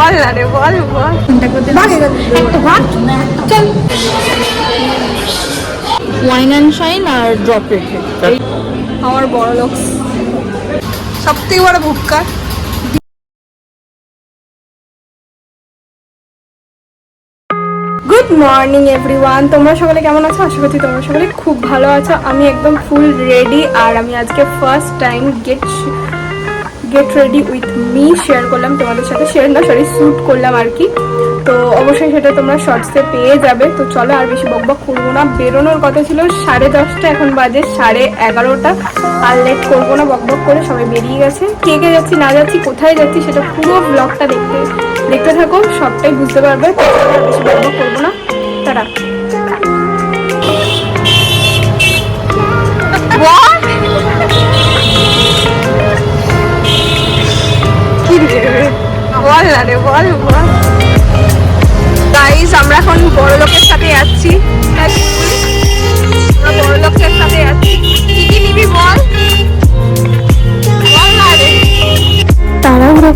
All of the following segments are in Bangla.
বল না রে বল বল। একটা ভাগ চল। ওয়াইন অ্যান্ড শাইন আর ড্রপ রেখে আমার বড় লোক। সব থেকে বড় ভুক্কার গুড মর্নিং এভরিওয়ান তোমরা সকলে কেমন আছো? আশা করছি তোমরা সকলে খুব ভালো আছো। আমি একদম ফুল রেডি আর আমি আজকে first time get get ready with me share করলাম, তোমাদের সাথে শেয়ার না সরি শ্যুট করলাম আর কি। তো অবশ্যই সেটা তোমরা শর্টসে পেয়ে যাবে। তো চলো আর বেশি বকবক করব না। বেরোনোর কথা ছিল সাড়ে দশটা, এখন বাজে সাড়ে এগারোটা। আর লেট করব না, বকবক করে সবাই বেরিয়ে গেছে। কে কে যাচ্ছি, না যাচ্ছি, কোথায় যাচ্ছি, সেটা পুরো ব্লগটা দেখতে দেখতে থাকো, সবটাই বুঝতে পারবে। আর বেশি বকবক করব না।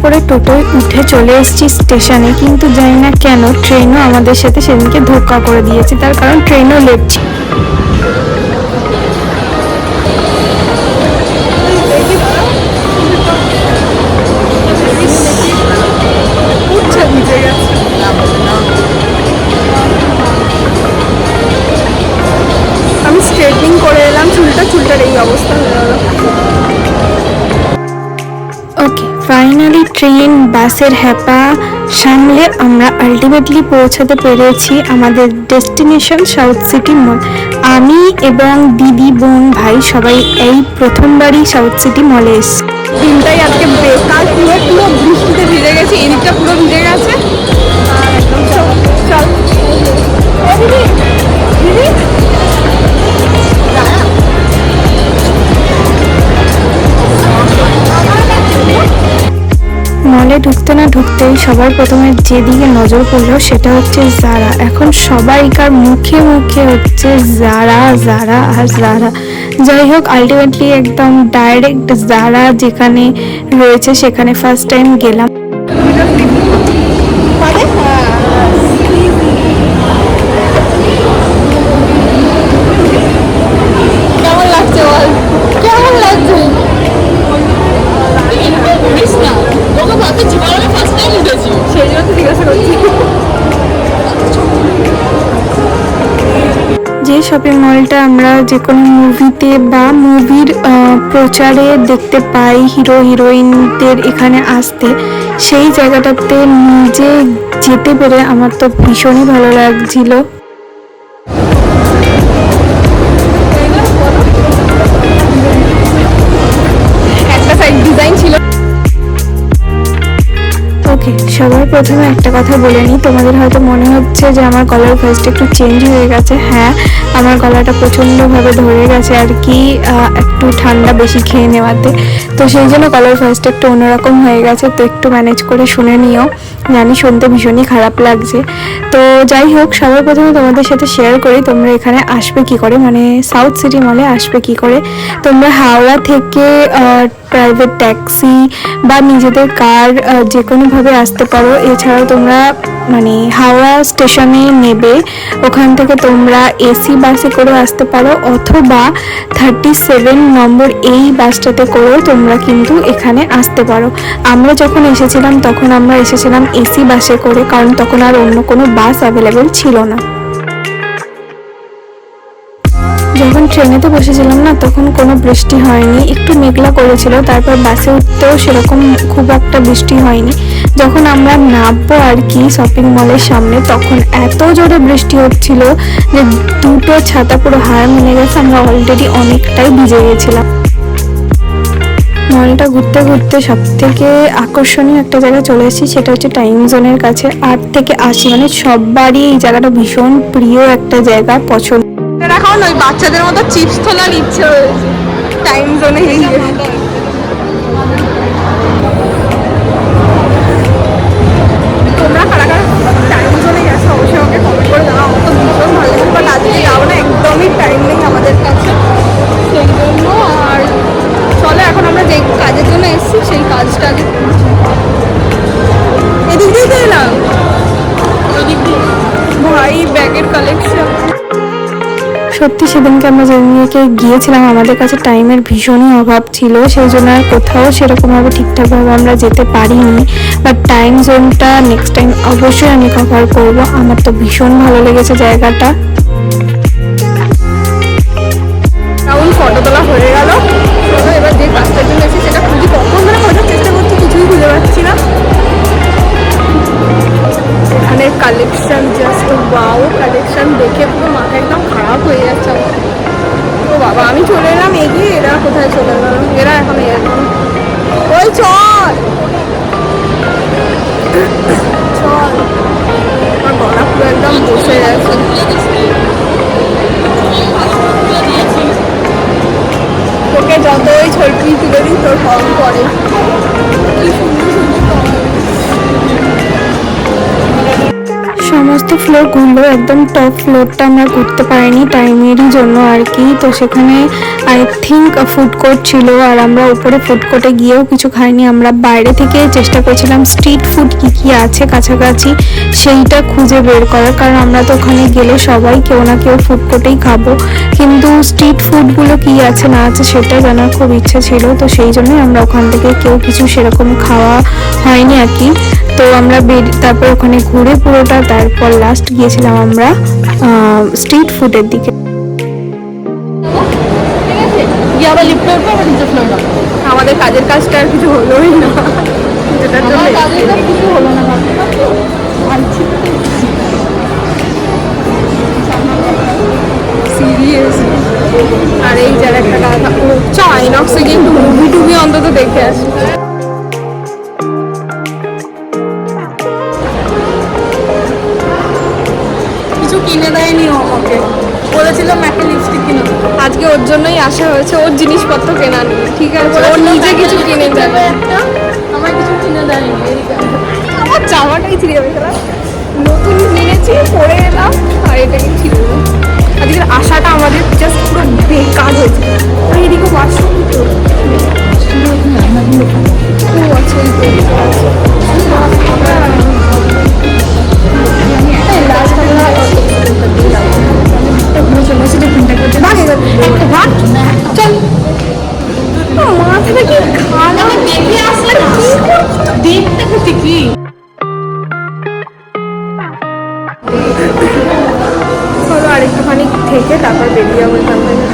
করে টোটোয় উঠে চলে এসেছি স্টেশনে, কিন্তু জানি না কেন, ট্রেনও আমাদের সাথে সেদিনকে ধোকা করে দিয়েছে, তার কারণ ট্রেনও লেট বাসের হ্যাপা সামলে আমরা আলটিমেটলি পৌঁছাতে পেরেছি আমাদের ডেস্টিনেশন সাউথ সিটি মল আমি এবং দিদি, বোন, ভাই সবাই এই প্রথমবারই সাউথ সিটি মলে এসেছি। দিনটাই আজকে বেকার, পুরো পুরো বৃষ্টিতে ভিজে গেছে, এদিকটা পুরো ভিজে গেছে। মলে ঢুকতেই সবার প্রথমে যেদিকে নজর পড়ল সেটা হচ্ছে জারা এখন সবাইকার মুখে মুখে হচ্ছে জারা জারা আর জারা যাই হোক আলটিমেটলি একদম ডাইরেক্ট জারা যেখানে রয়েছে সেখানে ফার্স্ট টাইম গেলাম। শপিং মলটা আমরা যে কোনো মুভিতে বা মুভির প্রচারে দেখতে পাই হিরো হিরোইনদের এখানে আসতে। সেই জায়গাটাতে নিজে যেতে পেরে আমার তো ভীষণই ভালো লাগছিল। সবার প্রথমে একটা কথা বলে নিই। তোমাদের হয়তো মনে হচ্ছে যে আমার গলার ভয়েসটা একটু চেঞ্জ হয়ে গেছে। হ্যাঁ আমার গলাটা প্রচণ্ডভাবে ধরে গেছে আর কি একটু ঠান্ডা বেশি খেয়ে নেওয়াতে তো সেই জন্য গলার ভয়েসটা একটু অন্যরকম হয়ে গেছে, তো একটু ম্যানেজ করে শুনে নিও। জানি শুনতে ভীষণই খারাপ লাগছে। তো যাই হোক, সবার প্রথমে তোমাদের সাথে শেয়ার করি, তোমরা এখানে আসবে কি করে? মানে সাউথ সিটি মলে আসবে কি করে? তোমরা হাওড়া থেকে প্রাইভেট ট্যাক্সি বা নিজেদের কার যে কোনোভাবে আসতে পারো। এছাড়াও তোমরা মানে হাওড়া স্টেশনে নেবে। ওখান থেকে তোমরা এসি বাসে করে আসতে পারো অথবা থার্টি সেভেন নম্বর এই বাসটাতে করেও তোমরা কিন্তু এখানে আসতে পারো। আমরা যখন এসেছিলাম, তখন আমরা এসেছিলাম এসি বাসে করে, কারণ তখন আর অন্য কোনো বাস অ্যাভেলেবেল ছিল না। যখন ট্রেনেতে বসেছিলাম না, তখন কোনো বৃষ্টি হয়নি, একটু মেঘলা করেছিল, তারপর বাসে উঠতেও সেরকম খুব একটা বৃষ্টি হয়নি। যখন আমরা নামবো আর কি শপিং মলের সামনে, তখন এত জোরে বৃষ্টি হচ্ছিল যে দুটো ছাতা পুরো হার মেনে গেছে, আমরা অলরেডি অনেকটাই ভিজে গেছিলাম। মলটা ঘুরতে ঘুরতে সব থেকে আকর্ষণীয় একটা জায়গায় চলে এসেছি, সেটা হচ্ছে টাইম জোনের কাছে। আট থেকে আশি মানে সবারই এই জায়গাটা ভীষণ প্রিয় একটা জায়গা, পছন্দ এখন ওই বাচ্চাদের মতো চিপস তোলার ইচ্ছে রয়েছে টাইম জোনে সত্যি সেদিনকে আমরা যেদিনকে গিয়েছিলাম, আমাদের কাছে টাইমের ভীষণই অভাব ছিল, সেই জন্য আর কোথাও সেরকমভাবে ঠিকঠাকভাবে আমরা যেতে পারিনি। বাট টাইম জোনটা নেক্সট টাইম অবশ্যই আমি কভার করব। আমার তো ভীষণ ভালো লেগেছে জায়গাটা। ফটো তোলা হয়ে এবার কখন ধরে করছি, কিছুই খুঁজে পাচ্ছি না। এখানে কালেকশন জাস্ট ওয়াও কালেকশন দেখে খারাপ হয়ে যাচ্ছে ও বাবা, আমি চলে এলাম, এগিয়ে এরা কোথায় চলে গেল? এরা এখন এরকম। ওই চল! সমস্ত ফ্লোর ঘুরলো একদম টপ ফ্লোরটা আমরা ঘুরতে পারিনি টাইমেরই জন্য আর কি। তো সেখানে আই থিঙ্ক ফুড কোর্ট ছিল আর আমরা উপরে ফুড কোর্টে গিয়েও কিছু খাইনি। আমরা বাইরে থেকে চেষ্টা করছিলাম স্ট্রিট ফুড কি কি আছে কাছাকাছি সেইটা খুঁজে বের করার। কারণ আমরা তো ওখানে গেলে সবাই কেউ না কেউ ফুড কোর্টেই খাব। কিন্তু স্ট্রিট ফুডগুলো কি আছে না আছে সেটা জানার খুব ইচ্ছে ছিল। তো সেই জন্যই আমরা ওখান থেকে কেউ কিছু সেরকম খাওয়া হয়নি আর কি। তো আমরা বের- তারপর ওখানে ঘুরে পুরোটা তারপর লাস্ট গিয়েছিলাম আমরা স্ট্রিট ফুডের দিকে। আমাদের কাজের কাজটা আর কিছু হলোই না। যেটার জন্য কিছু হলো না সিরিয়াস আর এই যার একটা কথা চ আইনক্সে গিয়ে একটু মুভি টুভি অন্তত দেখে আসি। কিনে দেয়নি ও আমাকে। বলেছিলাম একটা লিপস্টিক কিনে আজকে ওর জন্যই আসা হয়েছে ওর জিনিসপত্র কেনা নেই। ঠিক আছে ও নিজে কিছু কিনে যাবে একটা আমার কিছু কিনে দেয়নি আমার জামাটাই ছিঁড়ে যাবে নতুন কিনেছি পরে এলাম আর এটাকে খুব কি? চলো আরেকটুখানি থেকে তারপর বেরিয়ে যাব এখান থেকে।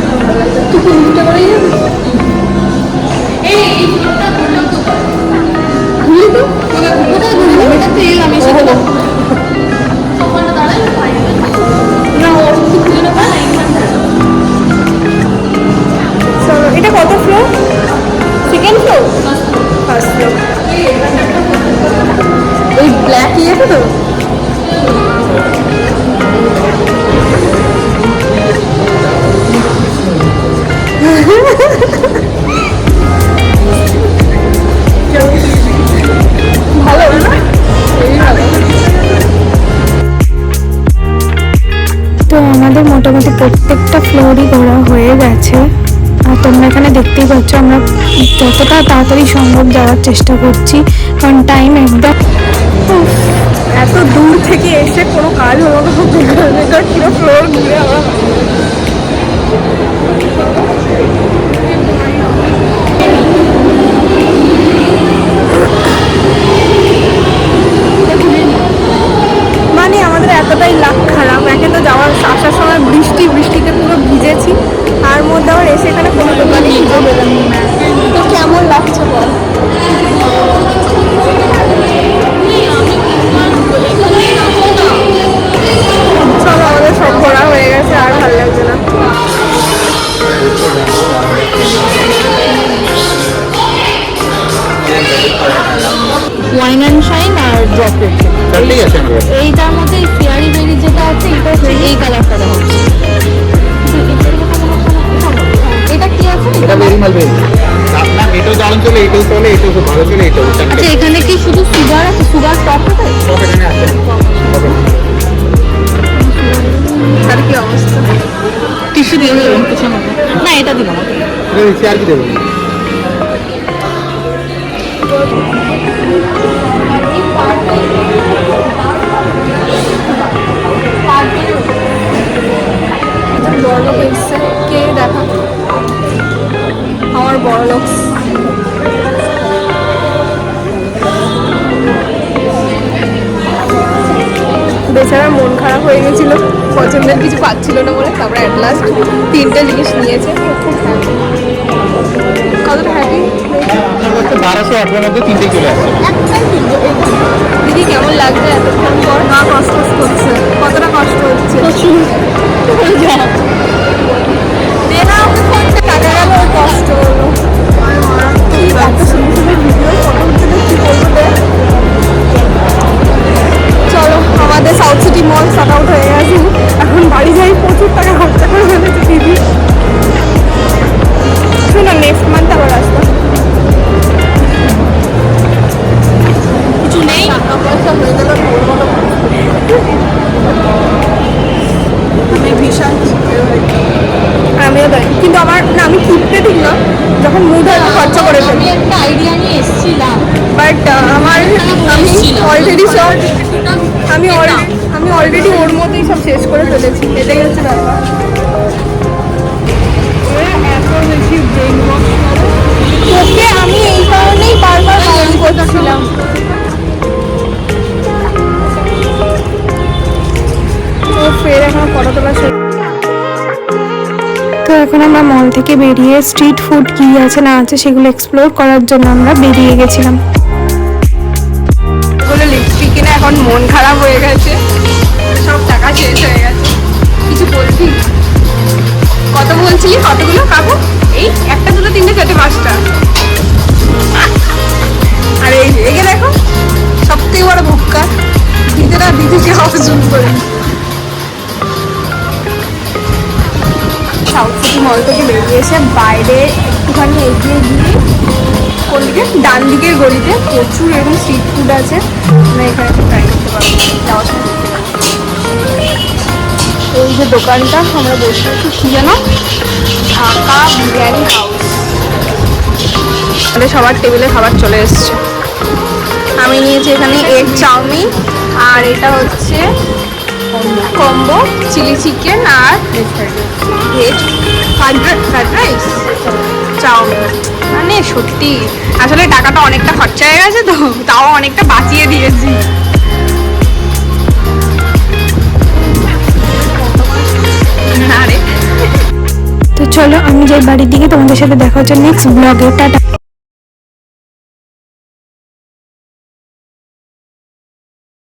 তুই কুড়িটা করেই যাবি? তো। আমি কোথায় এটা তো তো আমাদের মোটামুটি প্রত্যেকটা ফ্লোরই ঘোরা হয়ে গেছে। আর তোমরা এখানে দেখতেই পাচ্ছ, আমরা যতটা তাড়াতাড়ি সম্ভব যাওয়ার চেষ্টা করছি, কারণ টাইম একদম এত দূর থেকে এসে কোনো কাজ হলো না ফ্লোর ঘুরে আমরা আছে আমাদের এইটার মধ্যে ফিয়ারি বেরি যেটা আছে এটা এই কালারটা এটা কি আছে? এটা ভেরি মাল আপনার এটাও দারুণ চলে এটাও চলে এটাও খুব ভালো চলে এটাও আচ্ছা এখানে কি শুধু সুগার আছে? সুগার টপ আছে? সব এখানে আছে। তার কি অবস্থা? টিস্যু দিয়ে দেবেন পিছনে না এটা দিলাম। এটা দিচ্ছি আর কি দেবো বড়লোক এসছে কে দেখা আমার বড়লোক। বেচারা মন খারাপ হয়ে গেছিল পছন্দের কিছু পাচ্ছিল না বলে তারপরে অ্যাট লাস্ট তিনটে জিনিস নিয়েছে কতটা হ্যাপি বারোশো আঠারোর মধ্যে দিদি কেমন লাগছে এতক্ষণ পর? না কষ্ট করছে। কতটা কষ্ট হচ্ছে? অলরেডি সব আমি আমি অলরেডি ওর মতোই সব শেষ করে ফেলেছি। এটাই হচ্ছে ব্যাপার। তোকে আমি এই কারণেই বারবার করছিলাম। ও ফের এখন তো এখন আমরা মল থেকে বেরিয়ে স্ট্রিট ফুড কী আছে না আছে সেগুলো এক্সপ্লোর করার জন্য আমরা বেরিয়ে গেছিলাম। দিকের গলিতে প্রচুর এরকম স্ট্রিট ফুড আছে। আমরা এখানে ট্রাই করতে পারব এই যে দোকানটা, আমরা বসে আছি কি যেন ঢাকা বিরিয়ানি হাউস আমাদের সবার টেবিলে খাবার চলে এসছে। আমি নিয়েছি এখানে এগ চাউমিন, আর এটা হচ্ছে কম্বো চিলি চিকেন আর veg fried rice chow mein. মানে সত্যি, আসলে টাকাটা অনেকটা খরচা হয়ে গেছে তো, তাও অনেকটা বাঁচিয়ে দিয়েছি। তো চলো, আমি যাই বাড়ির দিকে, তোমাদের সাথে দেখা হচ্ছে নেক্সট ব্লগে টাটা।